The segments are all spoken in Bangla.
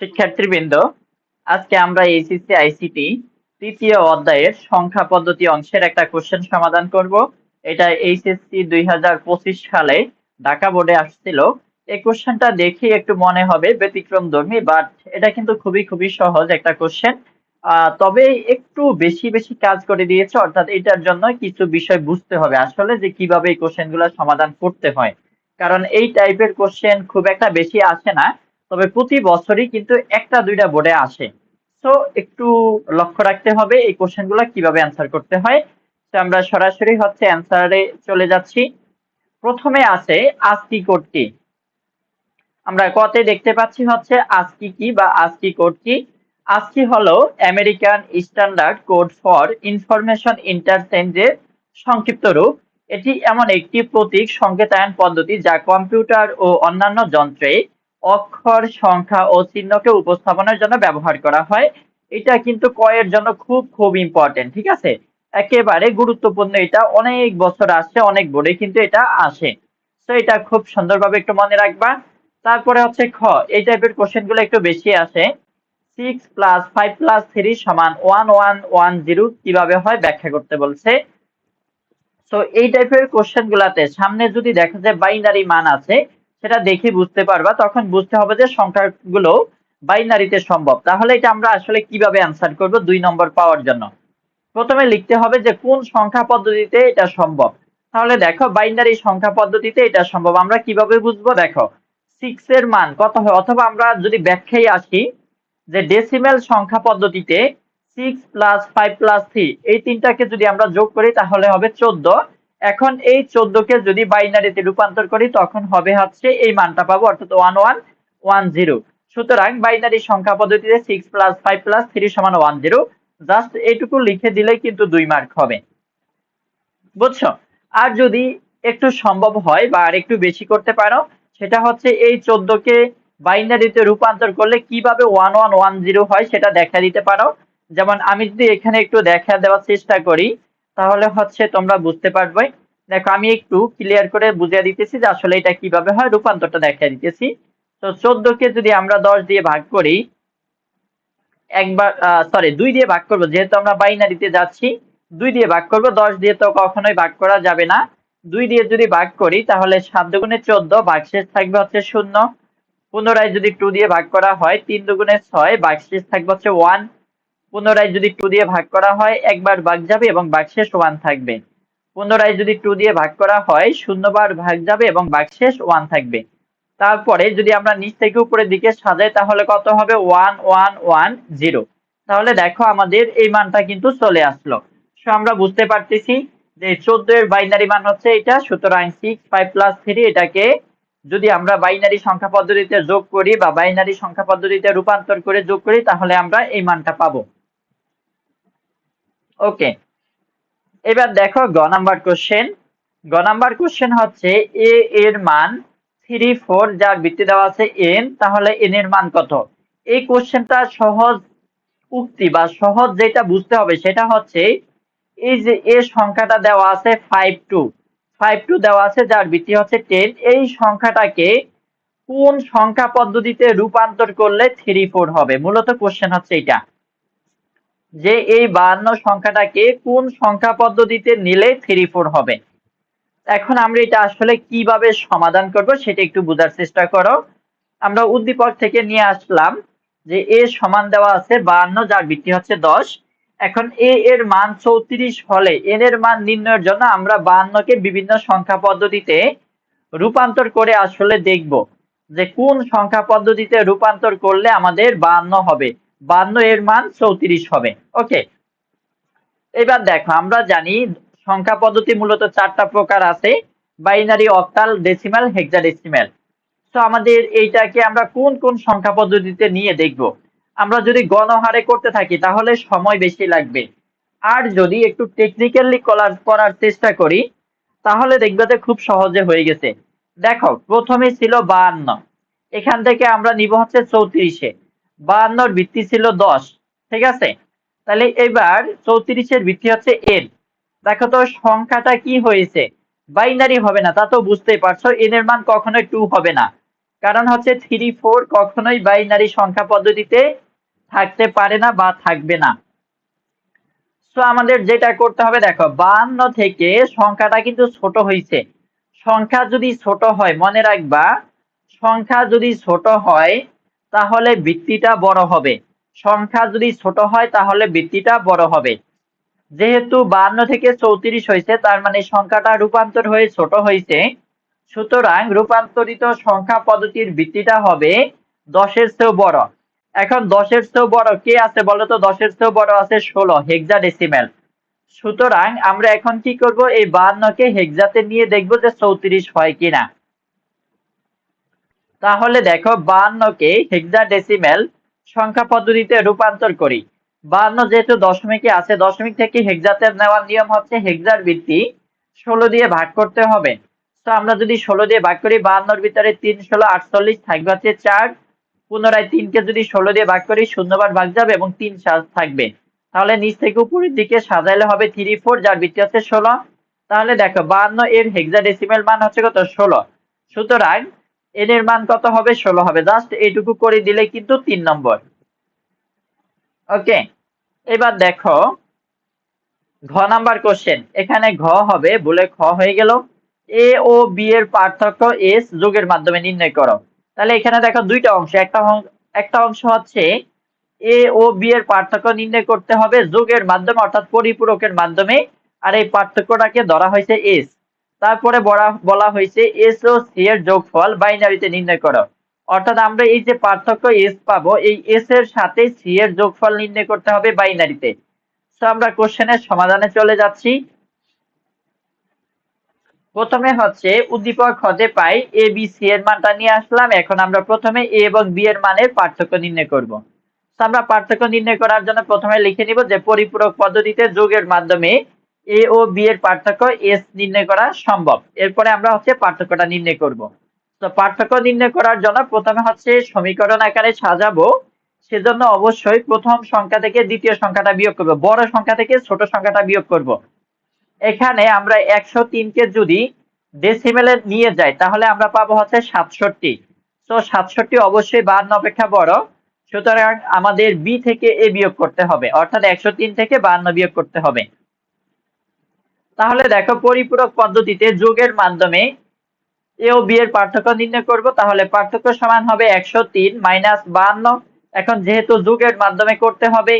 শিক্ষার্থীবৃন্দ, আজকে আমরা এইচএসসি আইসিটি তৃতীয় অধ্যায়ের সংখ্যা পদ্ধতি অংশের একটা কোশ্চেন সমাধান করব। এটা এইচএসসি দুই হাজার পঁচিশ সালে ঢাকা বোর্ডে আসছিল। এই কোশ্চেনটা দেখে একটু মনে হবে, ব্যতিক্রম ধর্মী বাট এটা কিন্তু খুবই খুবই সহজ একটা কোশ্চেন তবে একটু বেশি বেশি কাজ করে দিয়েছে, অর্থাৎ এটার জন্য কিছু বিষয় বুঝতে হবে আসলে যে কীভাবে এই কোশ্চেনগুলো সমাধান করতে হয়। কারণ এই টাইপের কোশ্চেন খুব একটা বেশি আসে না। তবে প্রতি বছরই কিন্তু একটা, দুইটা বোর্ডে আসে। তো একটু লক্ষ্য রাখতে হবে এই কোশ্চেনগুলো কীভাবে অ্যান্সার করতে হয়। তো আমরা সরাসরি হচ্ছে অ্যান্সারে চলে যাচ্ছি। প্রথমে আছে আজকি কোড কি? আমরা কতে দেখতে পাচ্ছি হচ্ছে আজকি কি বা আজকি কোড কি? আজকি হলো American standard code for information ইন্টারচেঞ্জের সংক্ষিপ্ত রূপ। এটি এমন একটি প্রতীক, সংকেতায়ন পদ্ধতি যা কম্পিউটার ও অন্যান্য যন্ত্রে অক্ষর, সংখ্যা ও চিহ্নকে উপস্থাপনের জন্য ব্যবহার করা হয়। এটা কিন্তু কয়ের জন্য খুব খুব ইম্পর্টেন্ট ঠিক আছে? একেবারে গুরুত্বপূর্ণ এটা। অনেক বছর আসছে, অনেক বোর্ডে কিন্তু এটা আসে। তো এটা খুব সুন্দরভাবে একটু মনে রাখবা। তারপরে হচ্ছে খ, এই টাইপের কোশ্চেনগুলো একটু বেশি আসে। Six plus five plus three সমান ওয়ান ওয়ান ওয়ান জিরো কীভাবে হয় ব্যাখ্যা করতে বলছে। তো এই টাইপের কোশ্চেন গুলাতে সামনে যদি দেখা যায় বাইনারি মান আছে সেটা দেখে বুঝতে পারবা, তখন বুঝতে হবে যে সংখ্যাগুলো বাইনারিতে সম্ভব। তাহলে এটা আমরা আসলে কীভাবে অ্যান্সার করব দুই নম্বর পাওয়ার জন্য? প্রথমে লিখতে হবে যে কোন সংখ্যা পদ্ধতিতে এটা সম্ভব। তাহলে দেখো, বাইনারি সংখ্যা পদ্ধতিতে এটা সম্ভব। আমরা কীভাবে বুঝব? দেখো সিক্স এর মান কত হয়? অথবা আমরা যদি ব্যাখ্যায় আসি যে ডেসিমেল সংখ্যা পদ্ধতিতে six plus five plus three এই তিনটাকে যদি আমরা যোগ করি, তাহলে হবে চোদ্দ। এখন এই চোদ্দকে যদি বাইনারিতে রূপান্তর করি, তখন হবে হচ্ছে এই মানটা পাবো, অর্থাৎ ওয়ান ওয়ান ওয়ান জিরো। সুতরাং বাইনারি সংখ্যা পদ্ধতিতে six plus five plus three সমান ওয়ান জিরো। জাস্ট এইটুকু লিখে দিলে কিন্তু দুই মার্ক হবে। বুঝছ? আর যদি একটু সম্ভব হয় বা আর একটু বেশি করতে পারো, সেটা হচ্ছে এই চোদ্দকে বাইনারিতে রূপান্তর করলে কীভাবে ওয়ান ওয়ান ওয়ান জিরো হয় সেটা দেখা দিতে পারো। যেমন আমি যদি এখানে একটু দেখা দেওয়ার চেষ্টা করি তাহলে হচ্ছে তোমরা বুঝতে পারবে। দেখো, আমি একটু ক্লিয়ার করে বুঝিয়ে দিতেছি যে আসলে এটা কীভাবে হয়, রূপান্তরটা দেখা দিতেছি। তো চোদ্দকে যদি আমরা দশ দিয়ে ভাগ করি, একবার সরি দুই দিয়ে ভাগ করব, যেহেতু আমরা বাইনারিতে যাচ্ছি, দুই দিয়ে ভাগ করব, দশ দিয়ে তো কখনোই ভাগ করা যাবে না। দুই দিয়ে যদি ভাগ করি, তাহলে সাত দুগুণে চোদ্দ, ভাগশেষ থাকবে হচ্ছে শূন্য। পুনরায় যদি টু দিয়ে ভাগ করা হয়, তিন দুগুণে ছয়, ভাগশেষ থাকবে হচ্ছে ওয়ান। পুনরায় যদি টু দিয়ে ভাগ করা হয়, একবার ভাগ যাবে এবং ভাগশেষ ওয়ান থাকবে। পুনরায় যদি টু দিয়ে ভাগ করা হয়, শূন্যবার ভাগ যাবে এবং ভাগশেষ ওয়ান থাকবে। তারপরে যদি আমরা নিচ থেকে উপরের দিকে সাজাই, তাহলে কত হবে? ওয়ান ওয়ান ওয়ান জিরো তাহলে দেখো আমাদের এই মানটা কিন্তু চলে আসলো। সো আমরা বুঝতে পারতেছি যে চোদ্দ এর বাইনারি মান হচ্ছে এটা, সুতরাং সিক্স ফাইভ প্লাস থ্রি এটাকে যদি আমরা বাইনারি সংখ্যা পদ্ধতিতে যোগ করি বা বাইনারি সংখ্যা পদ্ধতিতে রূপান্তর করে যোগ করি, তাহলে আমরা এই মানটা পাবো। ওকে এবার দেখো গ নাম্বার কোশ্চেন গ নাম্বার কোশ্চেন হচ্ছে এ এর মান থ্রি ফোর যার ভিত্তি দেওয়া আছে এন তাহলে এন এর মান কত? এই কোশ্চেনটা সহজ উক্তি বা সহজ যেটা বুঝতে হবে সেটা হচ্ছে এই যে এ সংখ্যাটা দেওয়া আছে ফাইভ টু ফাইভ টু দেওয়া আছে যার ভিত্তি হচ্ছে টেন এই সংখ্যাটাকে কোন সংখ্যা পদ্ধতিতে রূপান্তর করলে থ্রি ফোর হবে? মূলত কোশ্চেন হচ্ছে এটা যে এই বাহান্ন সংখ্যাটাকে কোন সংখ্যা পদ্ধতিতে নিলে থ্রি ফোর হবে? এখন আমরা এটা আসলে কীভাবে সমাধান করব সেটা একটু বোঝার চেষ্টা করো। আমরা উদ্দীপক থেকে নিয়ে আসলাম যে এ সমান দেওয়া আছে বাহান্ন যার ভিত্তি হচ্ছে দশ। এখন এ এর মান চৌত্রিশ হলে এন এর মান নির্ণয়ের জন্য আমরা বাহান্নকে বিভিন্ন সংখ্যা পদ্ধতিতে রূপান্তর করে আসলে দেখব যে কোন সংখ্যা পদ্ধতিতে রূপান্তর করলে আমাদের বাহান্ন হবে। বান্ন এর মান চৌত্রিশ হবে। ওকে। এবার দেখো, আমরা জানি সংখ্যা পদ্ধতি মূলত চারটা প্রকার আছে। বাইনারি, অক্টাল ডেসিমাল হেক্সাডেসিমাল তো আমাদের এইটাকে আমরা কোন কোন সংখ্যা পদ্ধতিতে নিয়ে দেখব? আমরা যদি গণহারে করতে থাকি, তাহলে সময় বেশি লাগবে। আর যদি একটু টেকনিক্যালি কলার করার চেষ্টা করি, তাহলে দেখবে যে খুব সহজে হয়ে গেছে। দেখো, প্রথমে ছিল বাহান্ন এখান থেকে আমরা নিব হচ্ছে চৌত্রিশে। বাহান্নর ভিত্তি ছিল দশ, ঠিক আছে? তাহলে এবার চৌত্রিশের ভিত্তি হচ্ছে এন দেখো তো সংখ্যাটা কি হয়েছে? বাইনারি হবে না, তা তো বুঝতেই পারছ এন এর মান কখনোই টু হবে না। কারণ হচ্ছে থ্রি ফোর কখনোই বাইনারি সংখ্যা পদ্ধতিতে থাকতে পারে না বা থাকবে না। সো আমাদের যেটা করতে হবে, দেখো, বাহান্ন থেকে সংখ্যাটা কিন্তু ছোট হয়েছে। সংখ্যা যদি ছোট হয়, মনে রাখবা, সংখ্যা যদি ছোট হয় তাহলে বৃত্তিটা বড় হবে। সংখ্যা যদি ছোট হয়, তাহলে বৃত্তিটা বড় হবে। যেহেতু বান্ন থেকে চৌত্রিশ হয়েছে, তার মানে সংখ্যাটা রূপান্তর হয়ে ছোট হয়েছে। সুতরাং রূপান্তরিত সংখ্যা পদ্ধতির ভিত্তিটা হবে দশের চেয়েও বড়। এখন দশের চেয়েও বড় কে আছে বলতো দশের চেয়েও বড় আছে ষোলো হেক্সা ডেসিমেল সুতরাং আমরা এখন কি করব? এই বাহান্নকে হেক্সাতে নিয়ে দেখব যে চৌত্রিশ হয় কিনা। তাহলে দেখো বাহান্নকে হেক্সা ডেসিমেল সংখ্যা পদ্ধতিতে রূপান্তর করি। বাহান্ন যেহেতু দশমিকে আছে, দশমিক থেকে হেক্সাতে নেওয়ার নিয়ম হচ্ছে হেক্সার ভিত্তি, ষোলো দিয়ে ভাগ করতে হবে। তো আমরা যদি ষোলো দিয়ে ভাগ করি, বাহান্নর ভিতরে তিন, ষোলো, আটচল্লিশ, থাকবে হচ্ছে চার। পুনরায় তিনকে যদি ষোলো দিয়ে ভাগ করি, শূন্যবার ভাগ যাবে এবং তিন সাজ থাকবে। তাহলে নিচ থেকে উপরের দিকে সাজাইলে হবে থ্রি ফোর যার ভিত্তি হচ্ছে ষোলো। তাহলে দেখো, বাহান্ন এর হেক্সা ডেসিমেল মান হচ্ছে কত? ষোলো। সুতরাং এন এর মান কত হবে? ষোলো হবে। জাস্ট এইটুকু করে দিলে কিন্তু তিন নম্বর। ওকে এবার দেখো, ঘ নাম্বার কোশ্চেন এখানে ঘ হবে, বলে খ হয়ে গেল। এ ও বি এর পার্থক্য এস যোগের মাধ্যমে নির্ণয় করো। তাহলে এখানে দেখো দুইটা অংশ। একটা একটা অংশ হচ্ছে এ ও বি এর পার্থক্য নির্ণয় করতে হবে যোগের মাধ্যমে, অর্থাৎ পরিপূরকের মাধ্যমে। আর এই পার্থক্যটাকে ধরা হয়েছে এস তারপরে বলা হয়েছে এস ও সি এর যোগফল বাইনারিতে নির্ণয় করো। অর্থাৎ আমরা এই যে পার্থক্য এস পাবো, এই এস এর সাথে সি এর যোগফল নির্ণয় করতে হবে বাইনারিতে। তো আমরা কোশ্চেনের সমাধানে চলে যাচ্ছি। প্রথমে হচ্ছে উদ্দীপক হতে পাই এ, বি, সি এর মানটা নিয়ে আসলাম। এখন আমরা প্রথমে এ এবং বি এর মানের পার্থক্য নির্ণয় করব। আমরা পার্থক্য নির্ণয় করার জন্য প্রথমে লিখে নিব যে পরিপূরক পদ্ধতিতে যোগের মাধ্যমে এ ও বি এর পার্থক্য এস নির্ণয় করা সম্ভব। এরপরে আমরা হচ্ছে পার্থক্যটা নির্ণয় করব। তো পার্থক্য নির্ণয় করার জন্য প্রথমে হচ্ছে সমীকরণ আকারে সাজাবো। সেজন্য অবশ্যই প্রথম সংখ্যা থেকে দ্বিতীয় সংখ্যাটা বিয়োগ করব। বড় সংখ্যা থেকে ছোট সংখ্যাটা বিয়োগ করব। এখানে আমরা একশো তিনকে যদি ডেসিমেলে নিয়ে যাই, তাহলে আমরা পাবো হচ্ছে সাতষট্টি। তো সাতষট্টি অবশ্যই বান্ন অপেক্ষা বড়। সুতরাং আমাদের বি থেকে এ বিয়োগ করতে হবে। অর্থাৎ একশো তিন থেকে বান্ন বিয়োগ করতে হবে। তাহলে দেখো পরিপূরক পদ্ধতিতে যোগের মাধ্যমে এ ও বি এর পার্থক্য নির্ণয় করব। তাহলে পার্থক্য সমান হবে একশো তিন মাইনাস বান্ন। এখন যেহেতু যোগের মাধ্যমে করতে হবে,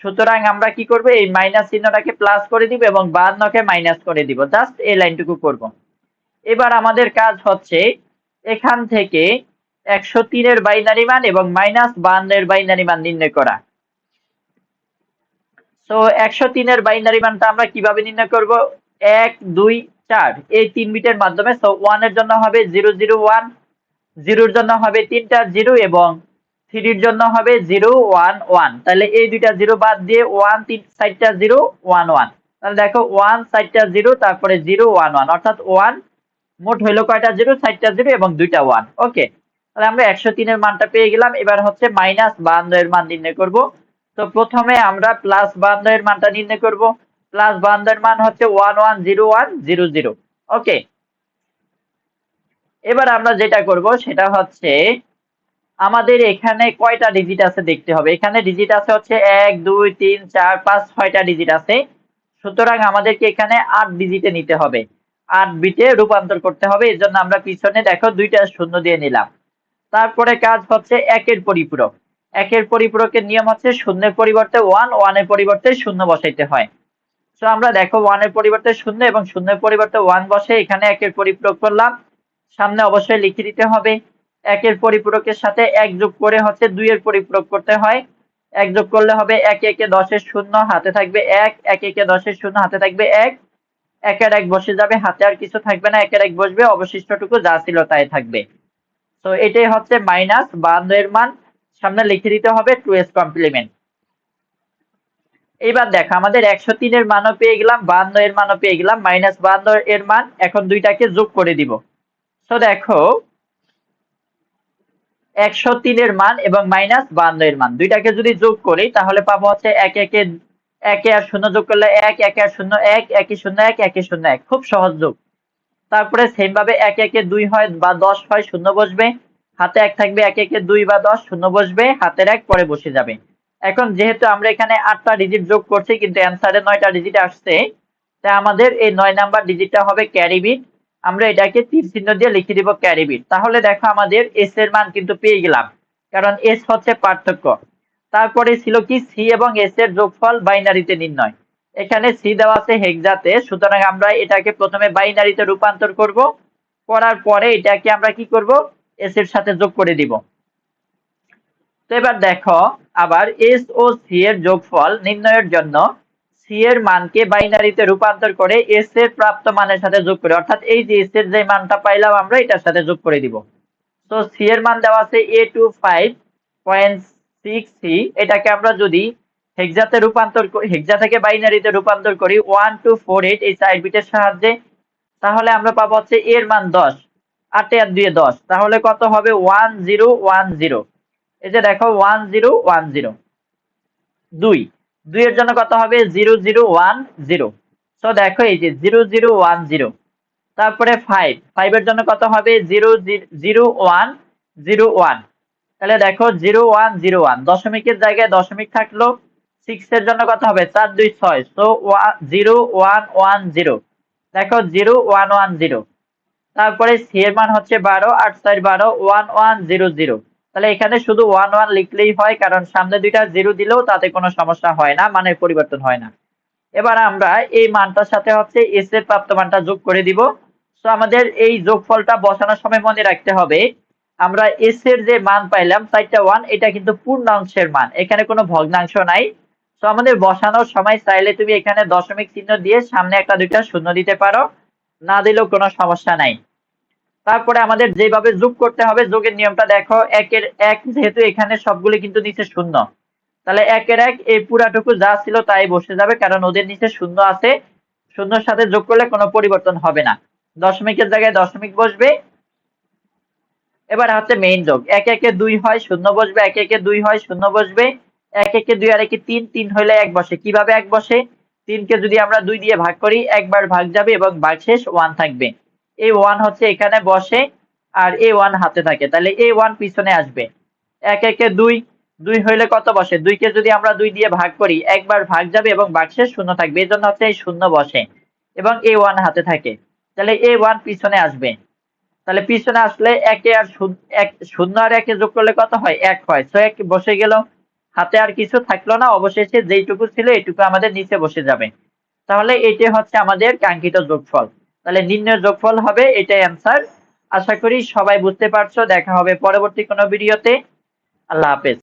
সুতরাং আমরা কি করব? এই মাইনাস চিহ্নটাকে প্লাস করে দিব এবং বাহান্নকে মাইনাস করে দিব। জাস্ট এই লাইনটুকু করব। এবার আমাদের কাজ হচ্ছে এখান থেকে একশো তিনের বাইনারি মান এবং মাইনাস বাহান্নের বাইনারি মান নির্ণয় করা। তো একশো তিনের বাইনারি মানটা আমরা কীভাবে নির্ণয় করব? এক, দুই, চার। এই তিন বিটের মাধ্যমে সো ওয়ানের জন্য হবে জিরো জিরো ওয়ান জিরোর জন্য হবে তিনটা জিরো এবং থ্রির জন্য হবে জিরো ওয়ান ওয়ান তাহলে এই দুইটা জিরো বাদ দিয়ে ওয়ান তিন সাইডটা জিরো ওয়ান ওয়ান তাহলে দেখো ওয়ান সাইডটা জিরো তারপরে জিরো ওয়ান ওয়ান অর্থাৎ ওয়ান মোট হইল কয়টা জিরো সাইডটা জিরো এবং দুইটা ওয়ান ওকে তাহলে আমরা একশো তিনের মানটা পেয়ে গেলাম। এবার হচ্ছে মাইনাস বাহান্ন এর মান নির্ণয় করব। তো প্রথমে আমরা প্লাস বাহান্ন এর মানটা নির্ণয় করব। প্লাস বাহান্ন মান হচ্ছে one one zero one zero zero okay এবার আমরা যেটা করব, সেটা হচ্ছে আমাদের এখানে কয়টা ডিজিট আছে দেখতে হবে। এখানে ডিজিট আছে হচ্ছে এক, দুই, তিন, চার, পাঁচ, ছয়টা ডিজিট আছে। সুতরাং আমাদেরকে এখানে আট ডিজিটে নিতে হবে। আট বিটে রূপান্তর করতে হবে। এর জন্য আমরা পিছনে দেখো দুইটা শূন্য দিয়ে নিলাম। তারপরে কাজ হচ্ছে একের পরিপূরক। একের পরিপূরকের নিয়ম হচ্ছে শূন্যের পরিবর্তে ওয়ান ওয়ানের পরিবর্তে শূন্য বসাইতে হয়। তো আমরা দেখো ওয়ানের পরিবর্তে শূন্য এবং শূন্যের পরিবর্তে ওয়ান বসে এখানে একের পরিপূরক করলাম। সামনে অবশ্যই লিখে দিতে হবে, একের পরিপূরকের সাথে এক যোগ করে হচ্ছে দুইয়ের পরিপূরক করতে হয়। এক যোগ করলে হবে এক, একে দশের শূন্য, হাতে থাকবে এক এক, একে দশের শূন্য, হাতে থাকবে এক। একের এক বসে যাবে, হাতে আর কিছু থাকবে না, একের এক বসবে, অবশিষ্টটুকু যা ছিল তাই থাকবে। তো এটাই হচ্ছে মাইনাস বান্ন এর মান। সামনে লিখে দিতে হবে টু এস কমপ্লিমেন্ট এইবার দেখো, আমাদের একশো তিনের মানও পেয়ে গেলাম বান্ন এর মানও পেয়ে গেলাম, মাইনাস বান্ন এর মান এখন দুইটাকে যোগ করে দিব। তো দেখো, একশো তিনের মান এবং মাইনাস বান্ন এর মান, দুইটাকে যদি যোগ করি, তাহলে পাবো হচ্ছে এক, একে একে আর শূন্য যোগ করলে এক, একে আর শূন্য এক একই শূন্য এক একই শূন্য এক, খুব সহজ যোগ। তারপরে সেম ভাবে এক, একে দুই হয় বা দশ হয়, শূন্য বসবে। হাতে এক থাকবে এক, একে দুই বা দশ, শূন্য বসবে, হাতের এক পরে বসে যাবে। এখন যেহেতু আমরা এখানে আটটা ডিজিট যোগ করছি, কিন্তু অ্যান্সারে নয়টা ডিজিট আসছে তাই আমাদের এই নয় নাম্বার ডিজিটটা হবে ক্যারি বিট আমরা এটাকে তীর চিহ্ন দিয়ে লিখে দিব ক্যারি বিট তাহলে দেখো আমাদের এস এর মান কিন্তু পেয়ে গেলাম, কারণ এস হচ্ছে পার্থক্য। তারপরে ছিল কি সি এবং এস এর যোগফল বাইনারিতে নির্ণয়। এখানে সি দেওয়া আছে হেক্সাতে সুতরাং আমরা এটাকে প্রথমে বাইনারিতে রূপান্তর করব, করার পরে এটাকে আমরা কি করব? এস এর সাথে যোগ করে দিব। তো এবার দেখো, আবার এস ও সি এর যোগফল নির্ণয়ের জন্য সি এর মানকে বাইনারিতে রূপান্তর করে এস এর প্রাপ্ত মানের সাথে যোগ করে, অর্থাৎ এই যে এস এর যে মানটা পাইলাম আমরা, এটার সাথে যোগ করে দিব। তো সি এর মান দেওয়া আছে A two five point six C এটাকে আমরা যদি হেক্সাতে রূপান্তর হেক্সা থেকে বাইনারিতে রূপান্তর করি ওয়ান টু ফোর এইট এই সাইড বিটের সাহায্যে, তাহলে আমরা পাবো হচ্ছে এর মান দশ, আটে আর দুয়ে দশ, তাহলে কত হবে? ওয়ান জিরো ওয়ান জিরো এই যে দেখো ওয়ান জিরো ওয়ান জিরো দুই। দুইয়ের জন্য কত হবে? জিরো জিরো ওয়ান জিরো তো দেখো এই যে জিরো জিরো ওয়ান জিরো তারপরে ফাইভ ফাইভের জন্য কত হবে? Zero zero one zero one তাহলে দেখো জিরো ওয়ান জিরো ওয়ান দশমিকের জায়গায় দশমিক থাকল। সিক্স এর জন্য কত হবে? চার, দুই, ছয়। তো জিরো ওয়ান ওয়ান জিরো দেখো জিরো ওয়ান ওয়ান জিরো তারপরে সি এর মান হচ্ছে বারো, আট, চার, বারো ওয়ান ওয়ান জিরো জিরো তাহলে এখানে শুধু ওয়ান ওয়ান লিখলেই হয়, কারণ সামনে দুইটা জিরো দিলেও তাতে কোনো সমস্যা হয় না, মানের পরিবর্তন হয় না। এবার আমরা এই মানটার সাথে হচ্ছে এস এর প্রাপ্ত মানটা যোগ করে দিব। তো আমাদের এই যোগফলটা বসানোর সময় মনে রাখতে হবে, আমরা এস এর যে মান পাইলাম চারটা ওয়ান এটা কিন্তু পূর্ণাংশের মান, এখানে কোনো ভগ্নাংশ নাই। তো আমাদের বসানোর সময় চাইলে তুমি এখানে দশমিক চিহ্ন দিয়ে সামনে একটা দুইটা শূন্য দিতে পারো, না দিলেও কোনো সমস্যা নাই। তারপরে আমাদের যেভাবে যোগ করতে হবে, যোগের নিয়মটা দেখো, একের এক যেহেতু এখানে সবগুলি কিন্তু নিচে শূন্য। তাহলে একের এক, এই পুরাটুকু যা ছিল তাই বসে যাবে, কারণ ওদের নিচে শূন্য আছে। শূন্যর সাথে যোগ করলে কোনো পরিবর্তন হবে না। দশমিকের জায়গায় দশমিক বসবে। এবার হচ্ছে মেইন যোগ। এক একে দুই হয়, শূন্য বসবে। এক একে দুই হয়, শূন্য বসবে। এক একে দুই আর একে তিন তিন হইলে এক বসে। কীভাবে এক বসে? তিনকে যদি আমরা দুই দিয়ে ভাগ করি, একবার ভাগ যাবে এবং ভাগ শেষ ওয়ান থাকবে। এই ওয়ান হচ্ছে এখানে বসে আর এ ওয়ান হাতে থাকে। তাহলে এ ওয়ান পিছনে আসবে। এক, একে দুই দুই হইলে কত বসে? দুইকে যদি আমরা দুই দিয়ে ভাগ করি, একবার ভাগ যাবে এবং শেষ শূন্য থাকবে। এই জন্য হচ্ছে এই শূন্য বসে এবং এ ওয়ান হাতে থাকে। তাহলে এ ওয়ান পিছনে আসবে। তাহলে পিছনে আসলে একে আর শূন্য আর একে যোগ করলে কত হয়? এক হয়। তো এক বসে গেল। হাতে আর কিছু থাকল না। অবশেষে যেইটুকু ছিল এইটুকু আমাদের নিচে বসে যাবে। তাহলে এটাই হচ্ছে আমাদের কাঙ্ক্ষিত যোগফল। তাহলে নির্ণয় যোগফল হবে এটাই অ্যান্সার আশা করি সবাই বুঝতে পারছ। দেখা হবে পরবর্তী কোনো ভিডিওতে আল্লাহ হাফেজ।